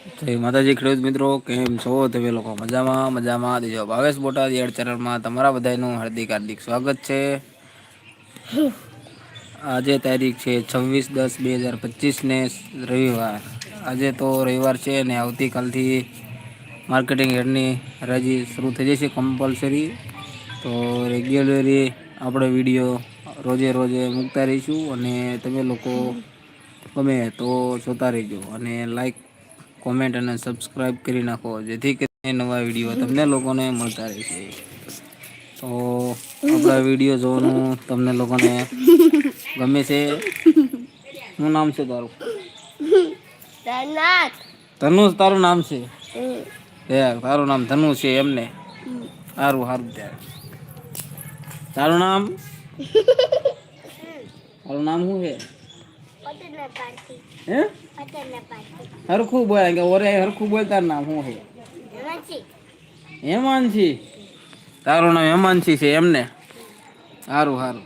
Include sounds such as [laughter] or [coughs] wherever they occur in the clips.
માતાજી ખેડૂત મિત્રો, કેમ છો? તમે લોકો મજામાં? મજામાં. દેજો ભાવેશ બોટાદ એડ ચેનલમાં તમારા બધાનું હાર્દિક હાર્દિક સ્વાગત છે. આજે તારીખ છે છવ્વીસ દસ બે હજાર પચીસને રવિવાર. આજે તો રવિવાર છે અને આવતીકાલથી માર્કેટિંગ હેડની હરાજી શરૂ થઈ જશે કમ્પલસરી તો રેગ્યુલરી આપણે વીડિયો રોજે રોજે મૂકતા રહીશું અને તમે લોકો ગમે તો જોતા રહીજો અને લાઈક કોમેન્ટ અને સબસ્ક્રાઈબ કરી નાખો. જેથી કરીને નવા વીડિયો તમને લોકોને મળતા રહેશે. તો આપણા વીડિયો જોવાનું તમને લોકોને ગમે છે? શું નામ છે તારું? ધનુષ. તારું નામ છે? તારું નામ ધનુષ છે એમને. સારું સારું ત્યારે. તારું નામ? [laughs] તારું નામ શું છે? હે? હરખું બોલ કે ઓરે હરખું બોલતા તારું નામ શું છે નથી તારું નામ હેમાનસી છે એમને? સારું સારું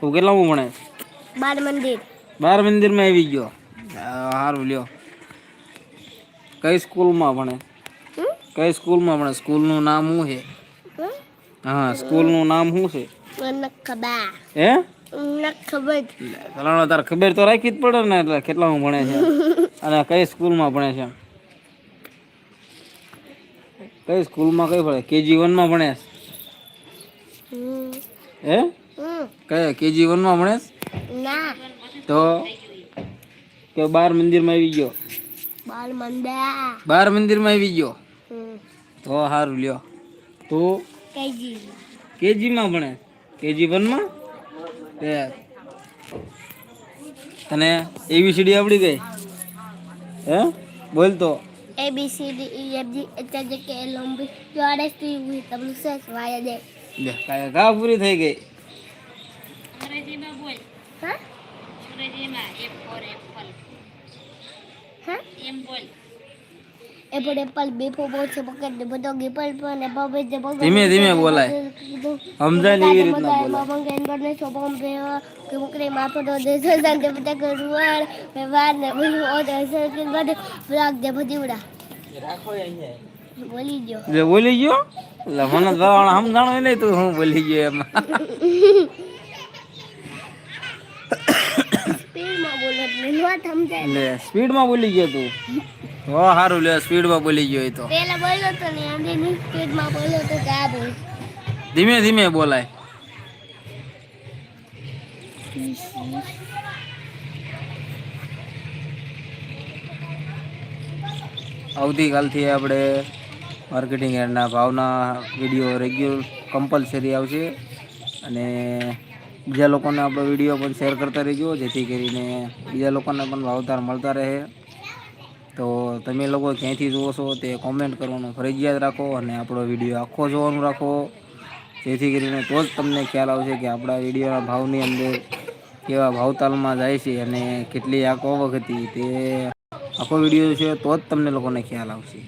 તું હું ભણે? બાર મંદિર. બાર મંદિરમાં આવી ગયો. હા, સારું લ્યો. કઈ સ્કૂલમાં ભણે? કઈ સ્કૂલમાં ભણે? સ્કૂલનું નામ શું છે? હા સ્કૂલનું નામ શું છે? હે? ખબર. ખબર તો રાખી જ પડે ને એટલે કેટલા હું ભણે છે. અને કઈ સ્કૂલમાં ભણે છે? કઈ સ્કૂલમાં કઈ ભણે? કેજી વનમાં ભણે હે? કયા? કેજી વનમાં ભણે તો કે બાર મંદિરમાં આવી ગયો? બાર મંદિર. બાર મંદિરમાં આવી ગયો? તો સારું લ્યો. તું કેજી. કેજીમાં ભણે? કેજી વનમાં? તને એબીસીડી આવડી ગઈ? હે? બોલ તો. એબીસીડી G H તમને J K L M N P Q R S T U V W X Y Z લે કાંઈ ઘા પૂરી થઈ ગઈ? હા હા? એ પર એપલ બી ફોર. બોલ. છે પકડ દે બધો ગીપલ પર ને બબે જે બગડ ધીમે ધીમે બોલાય. સમજાય એવી રીતના બોલાય. મમંગ એન પર ને સોપમ કે મુકરે માપો દો દે સજાન દે પતા કરુવાર મે વાર ને બોલું ઓ દે દે ગયો જે બોલી ગયો એટલે મને તો સમજાણું નહીં તું હું બોલી ગયો એમાં. [coughs] સ્પીડમાં બોલે એટલે નોટ સમજાય. એટલે સ્પીડમાં બોલી ગયો તું. હો સારું લે સ્પીડમાં બોલી ગયો તો. પેલા બોલ્યો તો ને આમ ધીમે સ્પીડમાં બોલ્યો તો કે આ બોલ ધીમે ધીમે બોલાય. આવતીકાલથી આપણે માર્કેટિંગ એરના ભાવના વીડિયો રેગ્યુલર કમ્પલસરી આવશે. અને બીજા લોકોને આપણો વીડિયો પણ શેર કરતા રહેજો જેથી કરીને બીજા લોકોને પણ ભાવતાર મળતા રહે. તો તમે લોકો ક્યાંથી જુઓ છો તે કોમેન્ટ કરવાનું ફરજિયાત રાખો અને આપણો વીડિયો આખો જોવાનું રાખો. જેથી કરીને તો જ તમને ખ્યાલ આવશે કે આપણા વિડીયોના ભાવની અંદર કેવા ભાવતાલમાં જાય છે અને કેટલી આંકો વખત તે આખો વીડિયો છે તો જ તમને લોકોને ખ્યાલ આવશે.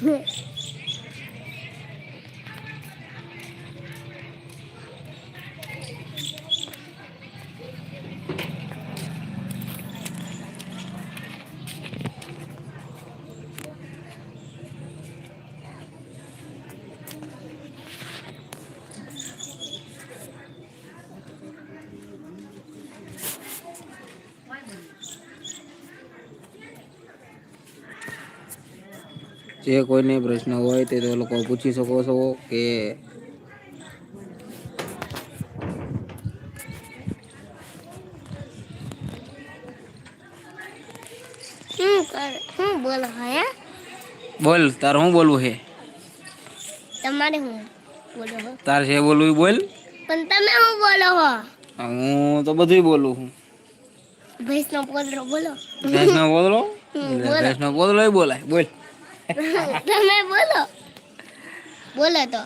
[laughs] જે કોઈને પ્રશ્ન હોય તે તો લોકો પૂછી શકો છો કે બોલો હે? તાર શું બોલવું છે? તમારે શું બોલો તાર છે બોલવું બોલ. પણ તમે શું બોલો હો? હું તો બધું બોલું છું. ભેંસનો પોદરો બોલો. ભેંસનો બોલો. ભેંસનો ય બોલાય બોલ. તમે બોલો. બોલો તો.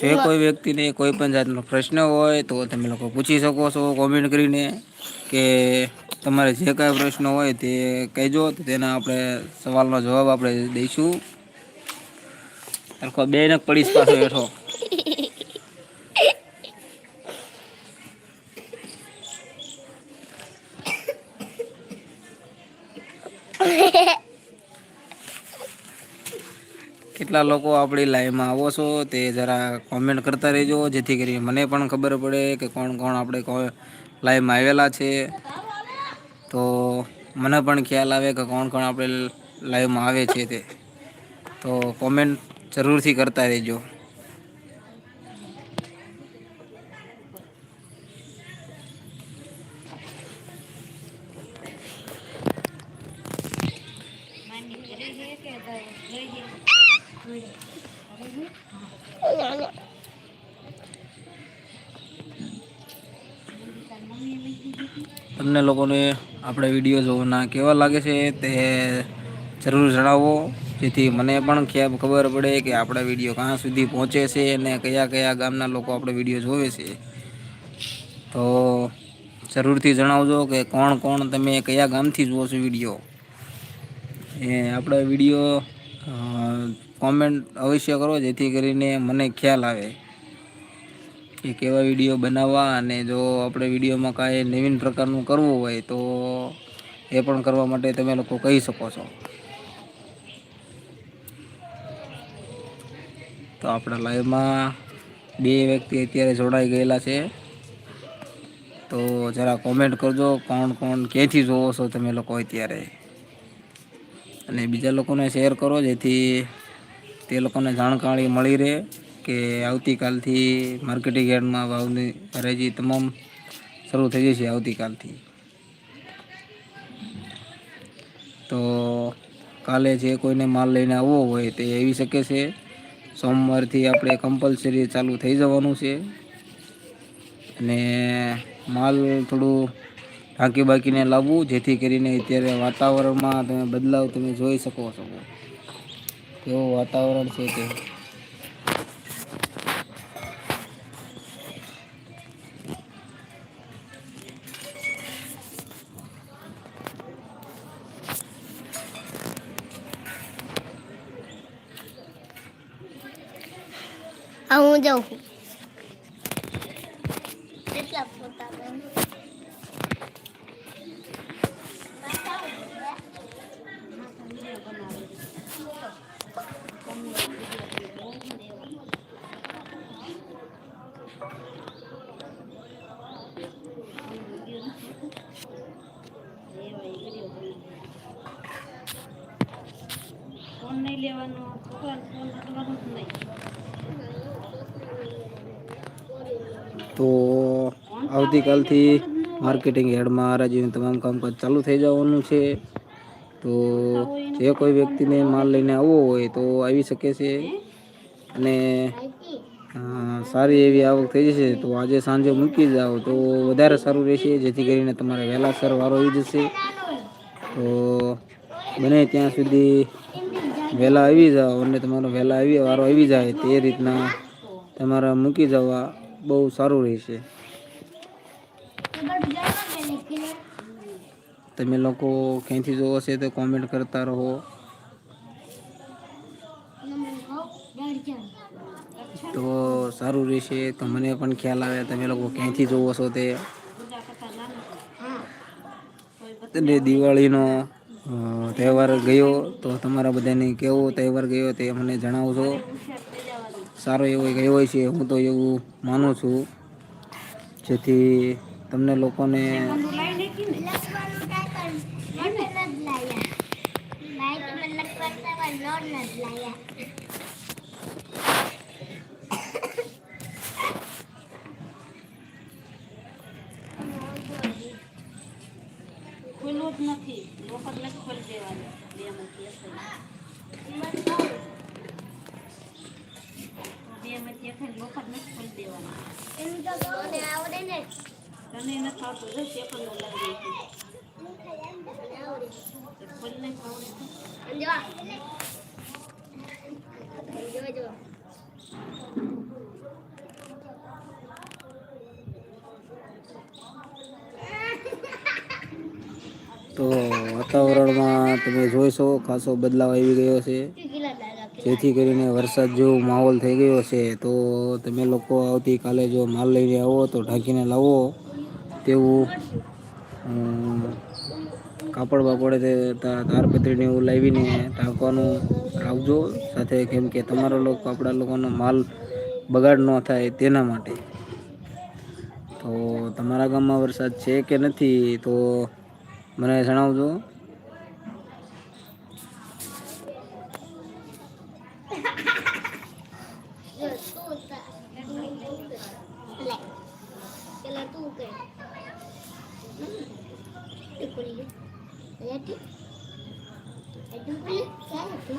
જે કોઈ વ્યક્તિને કોઈ પણ જાતનો પ્રશ્ન હોય તો તમે લોકો પૂછી શકો છો કોમેન્ટ કરીને કે તમારે જે કાંઈ પ્રશ્ન હોય તે કહેજો તો તેના આપણે સવાલનો જવાબ આપણે દઈશું. સરખો બે પડીશ પાછો હેઠો. કેટલા લોકો આપણી લાઈવમાં આવો છો તે જરા કોમેન્ટ કરતા રહેજો. જેથી કરી મને પણ ખબર પડે કે કોણ કોણ આપણે લાઈવમાં આવેલા છે. તો મને પણ ખ્યાલ આવે કે કોણ કોણ આપણે લાઈવમાં આવે છે તે. તો કોમેન્ટ જરૂરથી કરતા રહેજો. તમને લોકોને આપણે વીડિયો જોવાના કેવા લાગે છે તે જરૂર જણાવો. જેથી મને પણ ખબર પડે કે આપણા વીડિયો ક્યાં સુધી પહોંચે છે અને કયા કયા ગામના લોકો આપણે વીડિયો જોવે છે. તો જરૂરથી જણાવજો કે કોણ કોણ તમે કયા ગામથી જુઓ છો વીડિયો. એ આપણા વીડિયો કોમેન્ટ અવશ્ય કરો જેથી કરીને મને ખ્યાલ આવે. કે કેવા વીડિયો બનાવવા અને જો આપણે વિડીયોમાં કાંઈ નવીન પ્રકારનું કરવું હોય તો એ પણ કરવા માટે તમે લોકો કહી શકો છો. તો આપણા લાઈવમાં બે વ્યક્તિ અત્યારે જોડાઈ ગયેલા છે. તો જરા કોમેન્ટ કરજો કોણ કોણ ક્યાંથી જોવો છો તમે લોકો અત્યારે. અને બીજા લોકોને શેર કરો જેથી તે લોકોને જાણકારી મળી રહે. કે આવતીકાલથી માર્કેટિંગ યાર્ડમાં વાવની હરાજી તમામ શરૂ થઈ જશે આવતીકાલથી. તો કાલે જે કોઈને માલ લઈને આવવો હોય તે આવી શકે છે. સોમવારથી આપણે કમ્પલસરી ચાલુ થઈ જવાનું છે. અને માલ થોડું ઢાંકી બાકીને લાવવું, જેથી કરીને અત્યારે વાતાવરણમાં તમે બદલાવ તમે જોઈ શકો છો. કેવું વાતાવરણ છે તે? હા જાઉં છું કેટલા ફોટા બેન? ફોન નહીં લેવાનો ફોન ફોન કરવાનો જ નહીં તો આવતીકાલથી માર્કેટિંગ યાર્ડમાં હરાજીનું તમામ કામકાજ ચાલુ થઈ જવાનું છે. તો જે કોઈ વ્યક્તિને માલ લઈને આવવો હોય તો આવી શકે છે. અને સારી એવી આવક થઈ જશે તો આજે સાંજે મૂકી જાઓ તો વધારે સારું રહેશે. જેથી કરીને તમારે વહેલાસર વારો આવી જશે. તો બને ત્યાં સુધી વહેલા આવી જાઓ અને તમારો વહેલા આવી વારો આવી જાય તે રીતના તમારા મૂકી જવા બહુ સારું રહેશે. તમે લોકો ક્યાંથી જોવો છે તો કોમેન્ટ કરતા રહો. તો સારું રહેશે. તો મને પણ ખ્યાલ આવે તમે લોકો ક્યાંથી જોવો છો તે. અને દિવાળીનો તહેવાર ગયો તો તમારા બધાને કેવો તહેવાર ગયો તે મને જણાવજો. સારો એવો ગયો છે, હું તો એવું માનું છું જેથી તમને લોકોને. ખુલ્લું જ નથી નથી ખોલી દેવાનું બે માંથી જ. એક જ નથી ખોલી દેવાનું એમ તો મને આવડે ને. તને નથી આવતું જો સેકન્ડ લાગી ખોલી નહીં આવડે જો. જો, જો. તો વાતાવરણમાં તમે જોઈશો ખાસો બદલાવ આવી ગયો છે જેથી કરીને વરસાદ જેવો માહોલ થઈ ગયો છે, તો તમે લોકો આવતીકાલે જો માલ લઈને આવો તો ઢાંકીને લાવો તેવું કાપડ બાપડે તારપત્રીને એવું લાવીને ઢાંકવાનું રાખજો. સાથે કેમ કે તમારા લોકો, આપણા લોકોનો માલ બગાડ ન થાય તેના માટે. તો તમારા ગામમાં વરસાદ છે કે નથી, તો મને જણાવજો. ટીપડી એટલું એટલું ક્યાં હતું